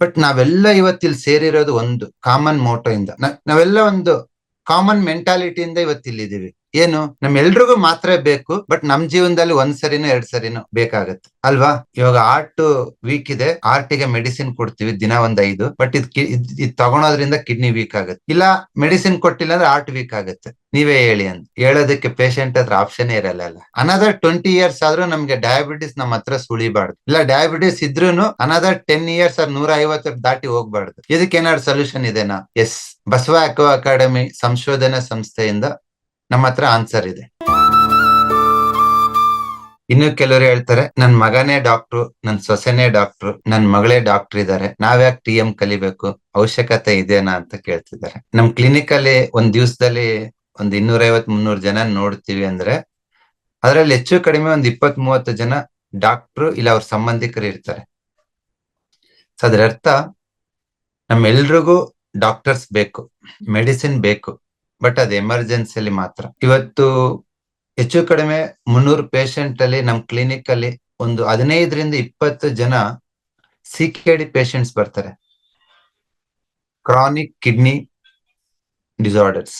But ನಾವೆಲ್ಲ ಇವತ್ತಿಲ್ಲಿ ಸೇರಿರೋದು ಒಂದು common Moto ಇಂದ. ನಾವೆಲ್ಲ ಒಂದು ಕಾಮನ್ ಮೆಂಟಾಲಿಟಿಯಿಂದ ಇವತ್ತಿಲ್ಲಿದ್ದೀವಿ. ಏನು? ನಮ್ಮೆಲ್ರಿಗೂ ಮಾತ್ರ ಬೇಕು, ಬಟ್ ನಮ್ ಜೀವನದಲ್ಲಿ ಒಂದ್ ಸರಿನೋ ಎರಡ್ ಸರಿನೋ ಬೇಕಾಗತ್ತೆ. ಅಲ್ವಾ? ಇವಾಗ ಆರ್ಟ್ ವೀಕ್ ಇದೆ ಆರ್ಟ್ಗೆ ಮೆಡಿಸಿನ್ ಕೊಡ್ತೀವಿ ದಿನ ಒಂದ್ ಐದು, ಬಟ್ ಇದ್ ಇದ್ ತಗೊಳೋದ್ರಿಂದ ಕಿಡ್ನಿ ವೀಕ್ ಆಗುತ್ತೆ. ಇಲ್ಲ, ಮೆಡಿಸಿನ್ ಕೊಟ್ಟಿಲ್ಲ ಅಂದ್ರೆ ಆರ್ಟ್ ವೀಕ್ ಆಗುತ್ತೆ. ನೀವೇ ಹೇಳಿ ಅಂತ. ಹೇಳೋದಕ್ಕೆ ಪೇಷಂಟ್ ಹತ್ರ ಆಪ್ಷನ್ ಇರಲ್ಲ ಅಲ್ಲ. ಅನದರ್ ಟ್ವೆಂಟಿ ಇಯರ್ಸ್ ಆದ್ರೂ ನಮ್ಗೆ ಡಯಾಬಿಟಿಸ್ ನಮ್ಮ ಹತ್ರ ಸುಳಿಬಾರ್ದು. ಇಲ್ಲ ಡಯಾಬಿಟಿಸ್ ಇದ್ರೂನು ಅನದರ್ ಟೆನ್ ಇಯರ್ಸ್ ಅದ್ ನೂರ ಐವತ್ತರ ದಾಟಿ ಹೋಗ್ಬಾರ್ದು. ಇದಕ್ಕೆ ಏನಾದ್ರು ಸೊಲ್ಯೂಷನ್ ಇದೆನಾ? ಎಸ್ ಬಸವ ಅಕಾಡೆಮಿ ಸಂಶೋಧನಾ ಸಂಸ್ಥೆಯಿಂದ ನಮ್ಮ ಹತ್ರ ಆನ್ಸರ್ ಇದೆ. ಇನ್ನು ಕೆಲವರು ಹೇಳ್ತಾರೆ, ನನ್ ಮಗನೇ ಡಾಕ್ಟ್ರು ನನ್ ಸೊಸೆನೇ ಡಾಕ್ಟ್ರು ನನ್ ಮಗಳೇ ಡಾಕ್ಟರ್ ಇದಾರೆ, ನಾವ್ಯಾಕೆ ಟಿ ಎಂ ಕಲಿಬೇಕು, ಅವಶ್ಯಕತೆ ಇದೆನಾ ಅಂತ ಕೇಳ್ತಿದ್ದಾರೆ. ನಮ್ ಕ್ಲಿನಿಕ್ ಅಲ್ಲಿ ಒಂದ್ ದಿವಸದಲ್ಲಿ ಒಂದ್ ಇನ್ನೂರೈವತ್ ಮುನ್ನೂರು ಜನ ನೋಡ್ತೀವಿ ಅಂದ್ರೆ, ಅದ್ರಲ್ಲಿ ಹೆಚ್ಚು ಕಡಿಮೆ ಒಂದ್ ಇಪ್ಪತ್ ಮೂವತ್ತು ಜನ ಡಾಕ್ಟ್ರು ಇಲ್ಲ ಅವ್ರ ಸಂಬಂಧಿಕರು ಇರ್ತಾರೆ. ಸೊ ಅದ್ರ ಅರ್ಥ ನಮ್ಮೆಲ್ರಿಗೂ ಡಾಕ್ಟರ್ಸ್ ಬೇಕು ಮೆಡಿಸಿನ್ ಬೇಕು. ಬಟ್ ಅದು ಎಮರ್ಜೆನ್ಸಿಯಲ್ಲಿ ಮಾತ್ರ. ಇವತ್ತು ಹೆಚ್ಚು ಕಡಿಮೆ ಮುನ್ನೂರು ಪೇಷಂಟ್ ಅಲ್ಲಿ ನಮ್ ಕ್ಲಿನಿಕ್ ಅಲ್ಲಿ ಒಂದು ಹದಿನೈದರಿಂದ ಇಪ್ಪತ್ತು ಜನ ಸಿ ಕೆ ಡಿ ಪೇಷಂಟ್ಸ್ ಬರ್ತಾರೆ. Chronic kidney disorders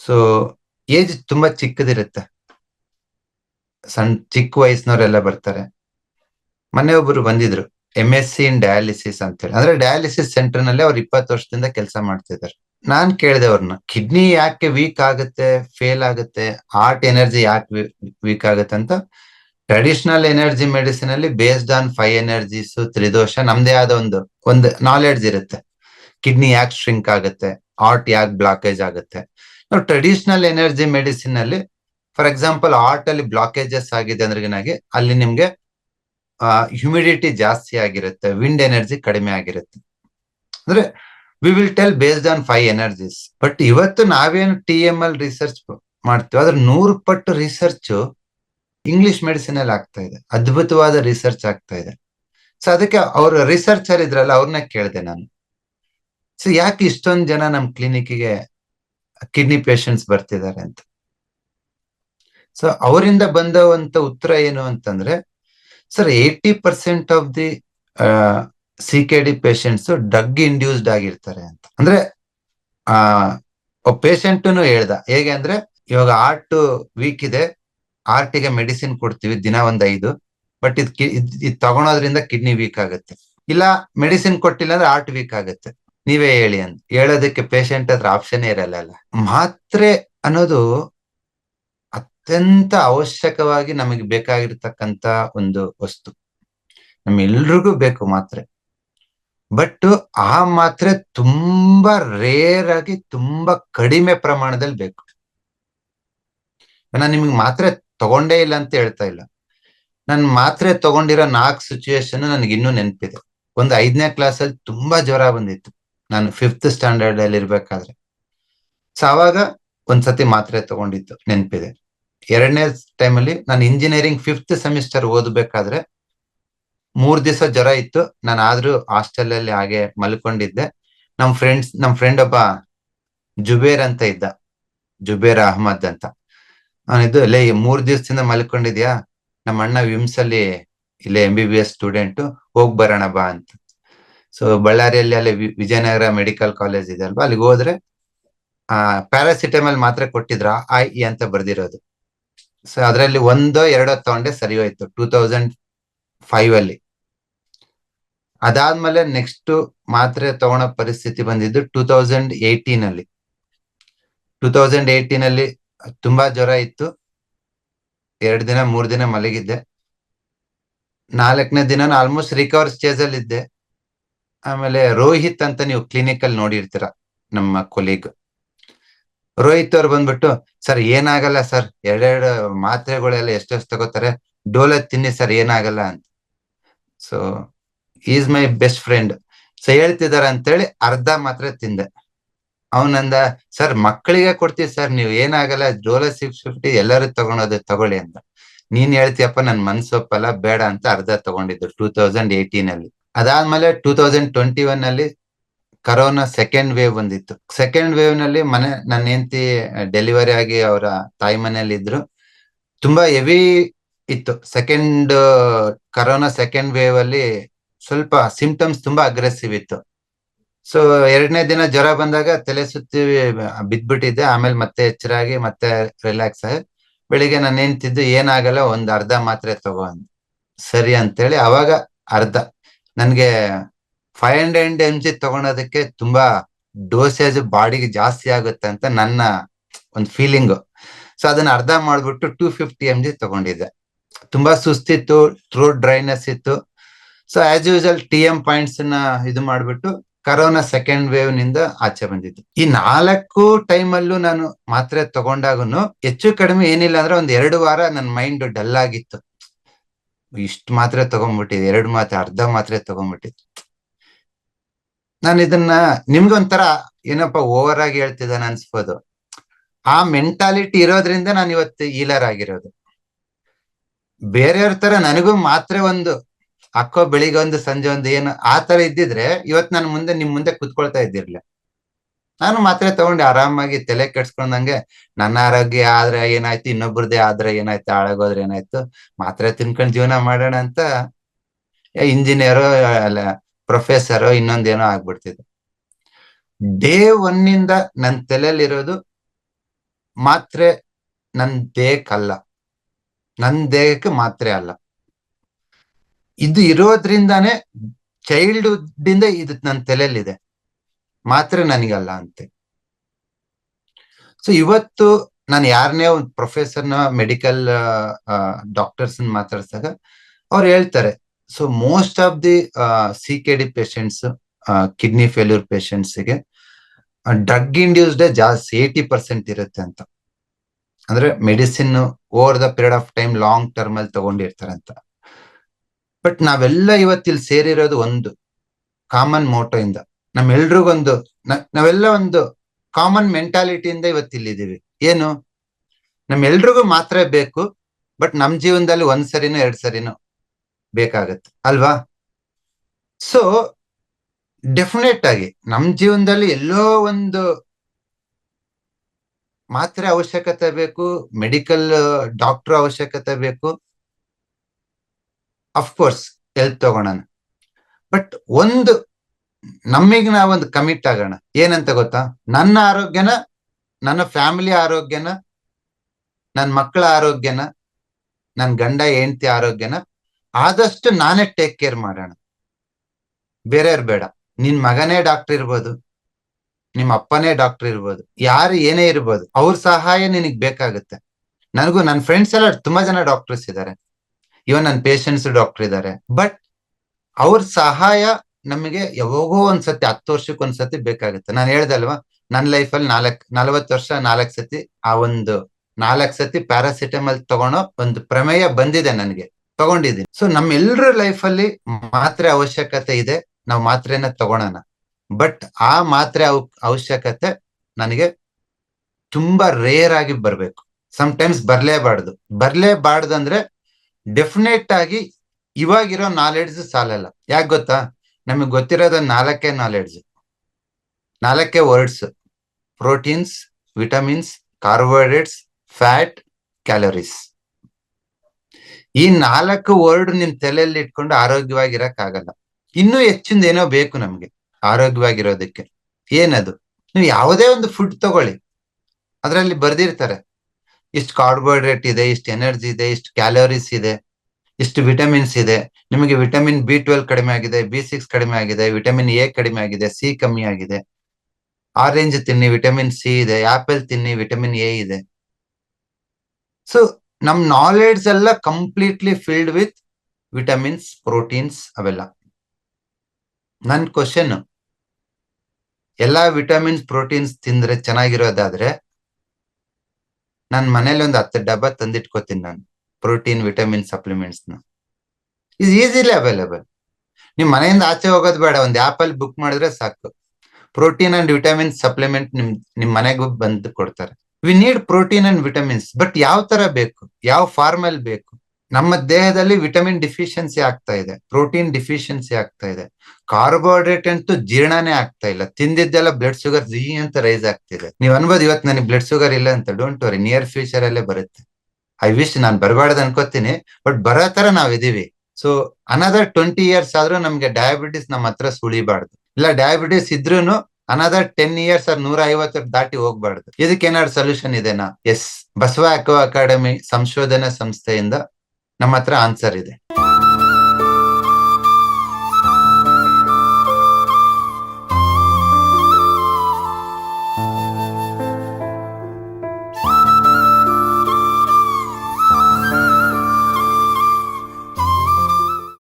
so age ತುಂಬಾ ಚಿಕ್ಕದಿರುತ್ತೆ. ಸಣ್ಣ ಚಿಕ್ಕ ವಯಸ್ಸಿನವರೆಲ್ಲ ಬರ್ತಾರೆ. ಮೊನ್ನೆ ಒಬ್ರು ಬಂದಿದ್ರು. M S C in dialysis ಅಂತ ಹೇಳಿ ಅಂದ್ರೆ ಡಯಾಲಿಸಿಸ್ ಸೆಂಟರ್ನಲ್ಲಿ ಅವ್ರು ಇಪ್ಪತ್ತು ವರ್ಷದಿಂದ ಕೆಲಸ ಮಾಡ್ತಿದ್ದಾರೆ. ನಾನ್ ಕೇಳಿದೆ ಅವ್ರನ್ನ ಕಿಡ್ನಿ ಯಾಕೆ ವೀಕ್ ಆಗುತ್ತೆ ಫೇಲ್ ಆಗುತ್ತೆ ಹಾರ್ಟ್ ಎನರ್ಜಿ ಯಾಕೆ ವೀಕ್ ಆಗುತ್ತೆ ಅಂತ ಟ್ರೆಡಿಷನಲ್ ಎನರ್ಜಿ ಮೆಡಿಸಿನ್ ಅಲ್ಲಿ ಬೇಸ್ಡ್ ಆನ್ ಫೈವ್ ಎನರ್ಜೀಸ್ ತ್ರಿದೋಷ, ನಮ್ದೇ ಆದ ಒಂದು ಒಂದು ನಾಲೆಡ್ಜ್ ಇರುತ್ತೆ. ಕಿಡ್ನಿ ಯಾಕೆ ಶ್ರಿಂಕ್ ಆಗುತ್ತೆ ಹಾರ್ಟ್ ಯಾಕೆ ಬ್ಲಾಕೇಜ್ ಆಗುತ್ತೆ. ನಾವು ಟ್ರೆಡಿಷನಲ್ ಎನರ್ಜಿ ಮೆಡಿಸಿನ್ ಅಲ್ಲಿ ಫಾರ್ ಎಕ್ಸಾಂಪಲ್ ಹಾರ್ಟ್ ಅಲ್ಲಿ ಬ್ಲಾಕೇಜಸ್ ಆಗಿದೆ ಅಂದ್ರೆ ಅಲ್ಲಿ ನಿಮ್ಗೆ ಹ್ಯುಮಿಡಿಟಿ ಜಾಸ್ತಿ ಆಗಿರುತ್ತೆ ವಿಂಡ್ ಎನರ್ಜಿ ಕಡಿಮೆ ಆಗಿರುತ್ತೆ. ಅಂದ್ರೆ we will tell based on five energies but ಇವತ್ತು ನಾವೇನು ಟಿ ಎಂ ಎಲ್ ರಿಸರ್ಚ್ ಮಾಡ್ತೀವಿ, ಅದ್ರ ನೂರು ಪಟ್ಟು ರಿಸರ್ಚ್ ಇಂಗ್ಲಿಷ್ ಮೆಡಿಸಿನ್ ಅಲ್ಲಿ ಆಗ್ತಾ ಇದೆ. ಅದ್ಭುತವಾದ ರಿಸರ್ಚ್ ಆಗ್ತಾ ಇದೆ. ಸೊ ಅದಕ್ಕೆ ಅವ್ರ ರಿಸರ್ಚರ್ ಇದ್ರಲ್ಲ, ಅವ್ರನ್ನ ಕೇಳಿದೆ ನಾನು. ಸೊ ಯಾಕೆ ಇಷ್ಟೊಂದು ಜನ ನಮ್ ಕ್ಲಿನಿಕ್ಗೆ ಕಿಡ್ನಿ ಪೇಷಂಟ್ಸ್ ಬರ್ತಿದ್ದಾರೆ ಅಂತ? ಸೊ ಅವರಿಂದ ಬಂದವಂತ ಉತ್ತರ ಏನು ಅಂತಂದ್ರೆ sir eighty percent of the C K D patients drug induced ಆಗಿರ್ತಾರೆ ಅಂತ. ಅಂದ್ರೆ, ಆ ಪೇಷಂಟ್ನು ಹೇಳ್ದ, ಹೇಗೆ ಅಂದ್ರೆ, ಇವಾಗ ಆರ್ಟ್ ವೀಕ್ ಇದೆ ಆರ್ಟಿಗೆ ಮೆಡಿಸಿನ್ ಕೊಡ್ತೀವಿ, ದಿನ ಒಂದ್ ಐದು ಬಟ್ ಇದ್ ಇದ್ ತಗೊಳೋದ್ರಿಂದ ಕಿಡ್ನಿ ವೀಕ್ ಆಗುತ್ತೆ. ಇಲ್ಲ ಮೆಡಿಸಿನ್ ಕೊಟ್ಟಿಲ್ಲ ಅಂದ್ರೆ ಆರ್ಟ್ ವೀಕ್ ಆಗುತ್ತೆ. ನೀವೇ ಹೇಳಿ ಅಂತ. ಹೇಳೋದಕ್ಕೆ ಪೇಷಂಟ್ ಹತ್ರ ಆಪ್ಷನ್ ಇರಲ್ಲ ಮಾತ್ರೆ ಅನ್ನೋದು ಅತ್ಯಂತ ಅವಶ್ಯಕವಾಗಿ ನಮಗೆ ಬೇಕಾಗಿರ್ತಕ್ಕಂತ ಒಂದು ವಸ್ತು. ನಮ್ಮೆಲ್ರಿಗೂ ಬೇಕು ಮಾತ್ರೆ. ಬಟ್ ಆ ಮಾತ್ರೆ ತುಂಬಾ ರೇರ್ ಆಗಿ ತುಂಬಾ ಕಡಿಮೆ ಪ್ರಮಾಣದಲ್ಲಿ ಬೇಕು. ನಾನು ನಿಮ್ಗೆ ಮಾತ್ರೆ ತಗೊಂಡೇ ಇಲ್ಲ ಅಂತ ಹೇಳ್ತಾ ಇಲ್ಲ. ನನ್ ಮಾತ್ರೆ ತಗೊಂಡಿರೋ ನಾಲ್ಕು ಸಿಚುಯೇಷನ್ ನನಗೆ ಇನ್ನೂ ನೆನಪಿದೆ. ಒಂದು ಐದನೇ ಕ್ಲಾಸಲ್ಲಿ ತುಂಬಾ ಜ್ವರ ಬಂದಿತ್ತು. ನಾನು ಫಿಫ್ತ್ ಸ್ಟ್ಯಾಂಡರ್ಡ್ ಅಲ್ಲಿ ಇರ್ಬೇಕಾದ್ರೆ. ಸೊ ಅವಾಗ ಒಂದ್ಸತಿ ಮಾತ್ರೆ ತಗೊಂಡಿತ್ತು ನೆನಪಿದೆ. ಎರಡನೇ ಟೈಮಲ್ಲಿ ನಾನು ಇಂಜಿನಿಯರಿಂಗ್ ಫಿಫ್ತ್ ಸೆಮಿಸ್ಟರ್ ಓದ್ಬೇಕಾದ್ರೆ ಮೂರ್ ದಿವಸ ಜ್ವರ ಇತ್ತು. ನಾನು ಆದ್ರೂ ಹಾಸ್ಟೆಲ್ ಅಲ್ಲಿ ಹಾಗೆ ಮಲ್ಕೊಂಡಿದ್ದೆ. ನಮ್ ಫ್ರೆಂಡ್ಸ್ ನಮ್ ಫ್ರೆಂಡ್ ಒಬ್ಬ ಜುಬೇರ್ ಅಂತ ಇದ್ದ. ಜುಬೇರ್ ಅಹಮದ್ ಅಂತ. ಅವನಿದ್ದು, ಲೇ ಮೂರ್ ದಿವಸದಿಂದ ಮಲ್ಕೊಂಡಿದ್ಯಾ? ನಮ್ಮ ಅಣ್ಣ ವಿಮ್ಸ್ ಅಲ್ಲಿ ಇಲ್ಲೇ M B B S student ಹೋಗ್ ಬರೋಣ ಬಾ ಅಂತ. ಸೊ ಬಳ್ಳಾರಿಯಲ್ಲಿ ಅಲ್ಲಿ ವಿಜಯನಗರ ಮೆಡಿಕಲ್ ಕಾಲೇಜ್ ಇದೆ ಅಲ್ವಾ? ಅಲ್ಲಿಗೆ ಹೋದ್ರೆ, ಆ, ಪ್ಯಾರಾಸಿಟಮಲ್ ಮಾತ್ರ ಕೊಟ್ಟಿದ್ರ, ಐ, ಇ ಅಂತ ಬರ್ದಿರೋದು. ಸೊ ಅದರಲ್ಲಿ ಒಂದೋ ಎರಡೋ ತಗೊಂಡೆ ಸರಿ ಹೋಯ್ತು. ಟೂ ತೌಸಂಡ್ ಫೈವ್ ಅಲ್ಲಿ. ಅದಾದ್ಮೇಲೆ ನೆಕ್ಸ್ಟ್ ಮಾತ್ರೆ ತಗೊಳೋ ಪರಿಸ್ಥಿತಿ ಬಂದಿದ್ದು ಟೂ ತೌಸಂಡ್ ಏಯ್ಟೀನ್ ಅಲ್ಲಿ. ಟೂ ತೌಸಂಡ್ ಏಯ್ಟೀನ್ ಅಲ್ಲಿ ತುಂಬಾ ಜ್ವರ ಇತ್ತು. ಎರಡು ದಿನ, ಮೂರ್ ದಿನ ಮಲಗಿದ್ದೆ. ನಾಲ್ಕನೇ ದಿನ ಆಲ್ಮೋಸ್ಟ್ ರಿಕವರ್ ಸ್ಟೇಜ್ ಅಲ್ಲಿ ಇದ್ದೆ. ಆಮೇಲೆ ರೋಹಿತ್ ಅಂತ ನೀವು ಕ್ಲಿನಿಕ್ ಅಲ್ಲಿ ನೋಡಿರ್ತೀರ, ನಮ್ಮ ಕೊಲೀಗ್ ರೋಹಿತ್ ಅವ್ರು ಬಂದ್ಬಿಟ್ಟು, ಸರ್, ಏನಾಗಲ್ಲ ಸರ್, ಎರಡೆರಡು ಮಾತ್ರೆಗಳೆಲ್ಲ ಎಷ್ಟೆಷ್ಟು ತಗೋತಾರೆ ಡೋಲ ತಿನ್ನಿ ಸರ್, ಏನಾಗಲ್ಲ ಅಂತ. So is my best friend so ಹೇಳ್ತಿದಾರ ಅಂತೇಳಿ ಅರ್ಧ ಮಾತ್ರ ತಿಂದೆ. ಅವನಂದ ಸರ್, ಮಕ್ಕಳಿಗೆ ಕೊಡ್ತೀವಿ ಸರ್, ನೀವು ಏನಾಗಲ್ಲ ಡೋಲ ಸಿಕ್ಸ್ ಫಿಫ್ಟಿ ಎಲ್ಲರೂ ತಗೊಳೋದು ತಗೊಳ್ಳಿ ಅಂತ. ನೀನ್ ಹೇಳ್ತೀಯಪ್ಪ, ನನ್ ಮನ್ಸೊಪ್ಪಲ್ಲ ಬೇಡ ಅಂತ ಅರ್ಧ ತಗೊಂಡಿದ್ದು ಟೂ ತೌಸಂಡ್ ಏಯ್ಟೀನ್ ಅಲ್ಲಿ. ಅದಾದ್ಮೇಲೆ ಟೂ ತೌಸಂಡ್ ಟ್ವೆಂಟಿ ಒನ್ ಅಲ್ಲಿ ಕರೋನಾ ಸೆಕೆಂಡ್ ವೇವ್ ಬಂದಿತ್ತು. ಸೆಕೆಂಡ್ ವೇವ್ನಲ್ಲಿ ಮನೆ ನನ್ನ ಹೆಂಡತಿ ಡೆಲಿವರಿ ಆಗಿ ಅವರ ತಾಯಿ ಮನೆಯಲ್ಲಿ ಇದ್ರು. ತುಂಬಾ ಹೆವಿ ಇತ್ತು. ಸೆಕೆಂಡ್ ಕರೋನಾ ಸೆಕೆಂಡ್ ವೇವ್ ಅಲ್ಲಿ ಸ್ವಲ್ಪ ಸಿಂಪ್ಟಮ್ಸ್ ತುಂಬಾ ಅಗ್ರೆಸಿವ್ ಇತ್ತು. ಸೊ ಎರಡನೇ ದಿನ ಜ್ವರ ಬಂದಾಗ ತಲೆ ಸುತ್ತಿ ಬಿದ್ದ್ಬಿಟ್ಟಿದ್ದೆ ಆಮೇಲೆ ಮತ್ತೆ ಎಚ್ಚರಾಗಿ, ಮತ್ತೆ ರಿಲ್ಯಾಕ್ಸ್ ಆಗಿ. ಬೆಳಿಗ್ಗೆ ನಾನು ಏನ್ತಿದ್ದು, ಏನಾಗಲ್ಲ, ಒಂದ್ ಅರ್ಧ ಮಾತ್ರೆ ತಗೋ ಸರಿ ಸರಿ ಅಂತೇಳಿ, ಅವಾಗ ಅರ್ಧ. ನನ್ಗೆ ಫೈವ್ ಹಂಡ್ರೆಡ್ ಎಂ ಜಿ ತಗೊಳೋದಕ್ಕೆ ತುಂಬಾ ಡೋಸೇಜ್ ಬಾಡಿಗೆ ಜಾಸ್ತಿ ಆಗುತ್ತೆ ಅಂತ ನನ್ನ ಒಂದು ಫೀಲಿಂಗ್ ಸೊ ಅದನ್ನ ಅರ್ಧ ಮಾಡ್ಬಿಟ್ಟು ಟೂ ಫಿಫ್ಟಿ ಎಂ ಜಿ ತಗೊಂಡಿದ್ದೆ. ತುಂಬಾ ಸುಸ್ತಿತ್ತು ಥ್ರೋಟ್ ಡ್ರೈನೆಸ್ ಇತ್ತು. So as usual T M ಪಾಯಿಂಟ್ಸ್ನ ಇದು ಮಾಡ್ಬಿಟ್ಟು ಕರೋನಾ ಸೆಕೆಂಡ್ ವೇವ್ನಿಂದ ಆಚೆ ಬಂದಿತ್ತು ಈ ನಾಲ್ಕು ಟೈಮ್ ಅಲ್ಲೂ ನಾನು ಮಾತ್ರೆ ತಗೊಂಡಾಗನು ಹೆಚ್ಚು ಕಡಿಮೆ ಏನಿಲ್ಲ ಅಂದ್ರೆ ಒಂದ್ ಎರಡು ವಾರ ನನ್ನ ಮೈಂಡ್ ಡಲ್ ಆಗಿತ್ತು. ಇಷ್ಟು ಮಾತ್ರೆ ತಗೊಂಡ್ಬಿಟ್ಟಿದೆ ಎರಡು ಮಾತ್ರೆ, ಅರ್ಧ ಮಾತ್ರೆ ತಗೊಂಡ್ಬಿಟ್ಟಿದ್ದೆ ನಾನು ಇದನ್ನ ನಿಮ್ಗೊಂಥರ ಏನಪ್ಪ ಓವರ್ ಆಗಿ ಹೇಳ್ತಿದ್ದಾನೆ ಅನ್ಸ್ಬೋದು. ಆ ಮೆಂಟಾಲಿಟಿ ಇರೋದ್ರಿಂದ ನಾನು ಇವತ್ತು ಈಲರ್ ಆಗಿರೋದು. ಬೇರೆಯವ್ರ ತರ ನನಗೂ ಮಾತ್ರೆ ಒಂದು ಹಾಕೋ ಬೆಳಿಗ್ಗೆ ಒಂದು, ಸಂಜೆ ಒಂದು ಏನು ಆ ತರ ಇದ್ದಿದ್ರೆ ಇವತ್ ನಾನು ಮುಂದೆ ನಿಮ್ ಮುಂದೆ ಕುತ್ಕೊಳ್ತಾ ಇದ್ದಿರ್ಲಿಲ್ಲ. ನಾನು ಮಾತ್ರೆ ತಗೊಂಡೆ, ಆರಾಮಾಗಿ ತಲೆ ಕೆಡ್ಸ್ಕೊಂಡಂಗೆ, ನನ್ನ ಆರೋಗ್ಯ ಆದ್ರೆ ಏನಾಯ್ತು ಇನ್ನೊಬ್ರದೇ ಆದ್ರೆ ಏನಾಯ್ತು, ಹಾಳಾಗೋದ್ರೆ ಏನಾಯ್ತು, ಮಾತ್ರೆ ತಿನ್ಕೊಂಡ್ ಜೀವನ ಮಾಡೋಣ ಅಂತ ಇಂಜಿನಿಯರು, ಅಲ್ಲ, ಪ್ರೊಫೆಸರ್, ಇನ್ನೊಂದೇನೋ ಆಗ್ಬಿಡ್ತಿದೆ. ಡೇ ಒನ್ನಿಂದ ನನ್ ತಲೆಯಲ್ಲಿರೋದು ಮಾತ್ರೆ ನನ್ ದೇಹಕ್ಕಲ್ಲ. ನನ್ ದೇಹಕ್ಕೆ ಮಾತ್ರೆ ಅಲ್ಲ. ಇದು ಇರೋದ್ರಿಂದಾನೇ ಚೈಲ್ಡ್ಹುಡ್ ಇಂದ ಇದು ನನ್ನ ತಲೆಯಲ್ಲಿದೆ. ಮಾತ್ರ ನನಗಲ್ಲ ಅಂತೆ. ಸೊ ಇವತ್ತು ನಾನು ಯಾರನ್ನೇ ಒಂದು ಪ್ರೊಫೆಸರ್ನ ಮೆಡಿಕಲ್ ಡಾಕ್ಟರ್ಸ್ ಮಾತಾಡ್ಸಿದಾಗ ಅವ್ರು ಹೇಳ್ತಾರೆ so most of the C K D patients kidney ಫೇಲ್ಯೂರ್ಗೆ drug induced ಜಾಸ್ತಿ ಏಯ್ಟಿ ಪರ್ಸೆಂಟ್ ಇರುತ್ತೆ ಅಂತ. ಅಂದ್ರೆ medicine over the period of time long term ಅಲ್ಲಿ ತಗೊಂಡಿರ್ತಾರೆ ಅಂತ ಬಟ್ ನಾವೆಲ್ಲ ಇವತ್ತಿಲ್ಲಿ ಸೇರಿರೋದು ಒಂದು ಕಾಮನ್ ಮೋಟೋ ಇಂದ. ನಮ್ಮೆಲ್ರಿಗೊಂದು ನಾವೆಲ್ಲ ಒಂದು ಕಾಮನ್ ಮೆಂಟಾಲಿಟಿಯಿಂದ ಇವತ್ತಿಲ್ಲಿದ್ದೀವಿ. ಏನು? ನಮ್ಮೆಲ್ರಿಗೂ ಮಾತ್ರ ಬೇಕು ಬಟ್ ನಮ್ ಜೀವನದಲ್ಲಿ ಒಂದ್ ಸರಿನೋ ಎರಡ್ ಸರಿನೋ ಬೇಕಾಗತ್ತೆ. ಅಲ್ವಾ? ಸೊ ಡೆಫಿನೆಟ್ ಆಗಿ ನಮ್ ಜೀವನದಲ್ಲಿ ಎಲ್ಲೋ ಒಂದು ಮಾತ್ರೆ ಅವಶ್ಯಕತೆ ಬೇಕು ಮೆಡಿಕಲ್ ಡಾಕ್ಟರ್ ಅವಶ್ಯಕತೆ ಬೇಕು ಅಫ್ಕೋರ್ಸ್ ಹೆಲ್ತ್ ತಗೋಣ ಬಟ್ ಒಂದು, ನಮಗೆ ನಾವೊಂದು ಕಮಿಟ್ ಆಗೋಣ. ಏನಂತ ಗೊತ್ತಾ? ನನ್ನ ಆರೋಗ್ಯನ, ನನ್ನ ಫ್ಯಾಮಿಲಿ ಆರೋಗ್ಯನ ನನ್ನ ಮಕ್ಕಳ ಆರೋಗ್ಯನ ನನ್ನ ಗಂಡ ಹೆಂಡತಿ ಆರೋಗ್ಯನ, ಆದಷ್ಟು ನಾನೇ ಟೇಕ್ ಕೇರ್ ಮಾಡೋಣ. ಬೇರೆಯವ್ರು ಬೇಡ. ನಿನ್ ಮಗನೇ ಡಾಕ್ಟರ್ ಇರ್ಬೋದು. ನಿಮ್ಮ ಅಪ್ಪನೇ ಡಾಕ್ಟರ್ ಇರ್ಬೋದು. ಯಾರು ಏನೇ ಇರ್ಬೋದು. ಅವ್ರ ಸಹಾಯ ನಿನಗ್ ಬೇಕಾಗುತ್ತೆ. ನನಗೂ ನನ್ನ ಫ್ರೆಂಡ್ಸ್ ಎಲ್ಲ ತುಂಬಾ ಜನ ಡಾಕ್ಟರ್ಸ್ ಇದ್ದಾರೆ ಇವನ್ ನನ್ನ ಪೇಷಂಟ್ಸ್ ಡಾಕ್ಟರ್ ಇದ್ದಾರೆ. ಬಟ್ ಅವ್ರ ಸಹಾಯ ನಮಗೆ ಯಾವಾಗೋ ಒಂದ್ಸತಿ, ಹತ್ತು ವರ್ಷಕ್ಕೆ ಒಂದ್ಸತಿ ಬೇಕಾಗುತ್ತೆ. ನಾನು ಹೇಳ್ದಲ್ವಾ ನನ್ನ ಲೈಫಲ್ಲಿ ನಾಲ್ಕ್, ನಲವತ್ತು ವರ್ಷ ನಾಲ್ಕು ಸತಿ ಆ ಒಂದು ನಾಲ್ಕು ಸತಿ ಪ್ಯಾರಾಸಿಟಮಲ್ ತಗೊಳೋ ಒಂದು ಪ್ರಮೇಯ ಬಂದಿದೆ ನನಗೆ. ತಗೊಂಡಿದ್ದೀನಿ. ಸೊ ನಮ್ಮೆಲ್ಲರ ಲೈಫಲ್ಲಿ ಮಾತ್ರೆ ಅವಶ್ಯಕತೆ ಇದೆ. ನಾವು ಮಾತ್ರೆನ ತಗೊಳೋಣ. ಬಟ್ ಆ ಮಾತ್ರೆ ಅವಶ್ಯಕತೆ ನನಗೆ ತುಂಬಾ ರೇರ್ ಆಗಿ ಬರ್ಬೇಕು. ಟೈಮ್ಸ್ ಬರ್ಲೇಬಾರ್ದು. ಬರ್ಲೇಬಾರ್ದು ಅಂದ್ರೆ ಡೆಫಿನೆಟ್ ಆಗಿ ಇವಾಗಿರೋ ನಾಲೆಡ್ಜ್ ಸಾಲಲ್ಲ. ಯಾಕೆ ಗೊತ್ತಾ? ನಮಗೆ ಗೊತ್ತಿರೋದ ನಾಲ್ಕೇ ನಾಲೆಡ್ಜ್ ನಾಲ್ಕೇ words proteins vitamins carbohydrates fat calories ಈ ನಾಲ್ಕು ವರ್ಡ್ ನಿಮ್ ತಲೆಯಲ್ಲಿ ಇಟ್ಕೊಂಡು ಆರೋಗ್ಯವಾಗಿರಕ್ಕಾಗಲ್ಲ. ಇನ್ನೂ ಹೆಚ್ಚಿಂದ ಏನೋ ಬೇಕು ನಮ್ಗೆ, ಆರೋಗ್ಯವಾಗಿರೋದಕ್ಕೆ. ಏನದು? ನೀವು ಯಾವುದೇ ಒಂದು ಫುಡ್ ತಗೊಳ್ಳಿ. ಅದರಲ್ಲಿ ಬರ್ದಿರ್ತಾರೆ. ಇಷ್ಟು ಕಾರ್ಬೋಹೈಡ್ರೇಟ್ ಇದೆ, ಇಷ್ಟು ಎನರ್ಜಿ ಇದೆ, ಇಷ್ಟು ಕ್ಯಾಲೋರೀಸ್ ಇದೆ, ಇಷ್ಟು ವಿಟಮಿನ್ಸ್ ಇದೆ. ನಿಮಗೆ ವಿಟಮಿನ್ ಬಿ ಟ್ವೆಲ್ ಕಡಿಮೆ ಆಗಿದೆ ಬಿ ಸಿಕ್ಸ್ ಕಡಿಮೆ ಆಗಿದೆ ವಿಟಮಿನ್ ಎ ಕಡಿಮೆ ಆಗಿದೆ ಸಿ ಕಮ್ಮಿ ಆಗಿದೆ. ಆರೆಂಜ್ ತಿನ್ನಿ ವಿಟಮಿನ್ ಸಿ ಇದೆ ಆಪಲ್ ತಿನ್ನಿ ವಿಟಮಿನ್ ಎ ಇದೆ. ಸೊ ನಮ್ ನಾಲೆಡ್ಜ್ ಎಲ್ಲ completely filled with vitamins proteins ಅವೆಲ್ಲ. ನನ್ ಕ್ವಶನ್ ಎಲ್ಲಾ ವಿಟಮಿನ್ಸ್ ಪ್ರೋಟೀನ್ಸ್ ತಿಂದ್ರೆ ಚೆನ್ನಾಗಿರೋದಾದ್ರೆ ನನ್ ಮನೇಲಿ ಒಂದು ಹತ್ತು ಡಬ್ಬ ತಂದಿಟ್ಕೋತೀನಿ ನಾನು ಪ್ರೋಟೀನ್ ವಿಟಮಿನ್ ಸಪ್ಲಿಮೆಂಟ್ಸ್ನ. ಇಸ್ ಈಸಿಲಿ ಅವೈಲೇಬಲ್ ನಿಮ್ ಮನೆಯಿಂದ ಆಚೆ ಹೋಗೋದು ಬೇಡ, ಒಂದು ಅಲ್ಲಿ ಬುಕ್ ಮಾಡಿದ್ರೆ ಸಾಕು. ಪ್ರೋಟೀನ್ ಅಂಡ್ ವಿಟಮಿನ್ ಸಪ್ಲಿಮೆಂಟ್ ನಿಮ್ ನಿಮ್ ಮನೆಗೂ ಬಂದು ಕೊಡ್ತಾರೆ. We need protein and vitamins but ಯಾವ ತರ ಬೇಕು? ಯಾವ ಫಾರ್ಮ್ ಅಲ್ಲಿ ಬೇಕು? ನಮ್ಮ ದೇಹದಲ್ಲಿ ವಿಟಮಿನ್ ಡಿಫಿಷಿಯನ್ಸಿ ಆಗ್ತಾ ಇದೆ, ಪ್ರೋಟೀನ್ ಡಿಫಿಷಿಯನ್ಸಿ ಆಗ್ತಾ ಇದೆ ಕಾರ್ಬೋಹೈಡ್ರೇಟ್ ಅಂತೂ ಜೀರ್ಣನೇ ಆಗ್ತಾ ಇಲ್ಲ, ತಿಂದಿದ್ದೆಲ್ಲ ಬ್ಲಡ್ ಶುಗರ್ ಜಿ ಅಂತ ರೈಸ್ ಆಗ್ತಿದೆ ನೀವ್ ಅನ್ಬೋದು ಇವತ್ತು ನನಗೆ ಬ್ಲಡ್ ಶುಗರ್ ಇಲ್ಲ ಅಂತ ಡೋಂಟ್ ವರಿ ನಿಯರ್ ಫ್ಯೂಚರ್ ಅಲ್ಲೇ ಬರುತ್ತೆ. ಐ ವಿಶ್ ನಾನು ಬರಬಾರ್ದು ಅನ್ಕೋತೀನಿ ಬಟ್ ಬರೋ ತರ ನಾವ್ ಇದೀವಿ. ಸೊ ಅನದರ್ ಟ್ವೆಂಟಿ ಇಯರ್ಸ್ ಆದ್ರೂ ನಮ್ಗೆ ಡಯಾಬಿಟಿಸ್ ನಮ್ಮ ಹತ್ರ ಸುಳಿಬಾರ್ದು. ಇಲ್ಲ ಡಯಾಬಿಟಿಸ್ ಇದ್ರೂನು ಅನದರ್ ಟೆನ್ ಇಯರ್ಸ್ ಅದ್ ನೂರ ಐವತ್ತರ ದಾಟಿ ಹೋಗ್ಬಾರ್ದು. ಇದಕ್ಕೆ ಏನಾದ್ರು ಸೊಲ್ಯೂಷನ್ ಇದೆನಾ? ಎಸ್ ಬಸವ ಅಕ್ವಾ ಅಕಾಡೆಮಿ ಸಂಶೋಧನಾ ಸಂಸ್ಥೆಯಿಂದ ನಮ್ಮ ಹತ್ರ ಆನ್ಸರ್ ಇದೆ.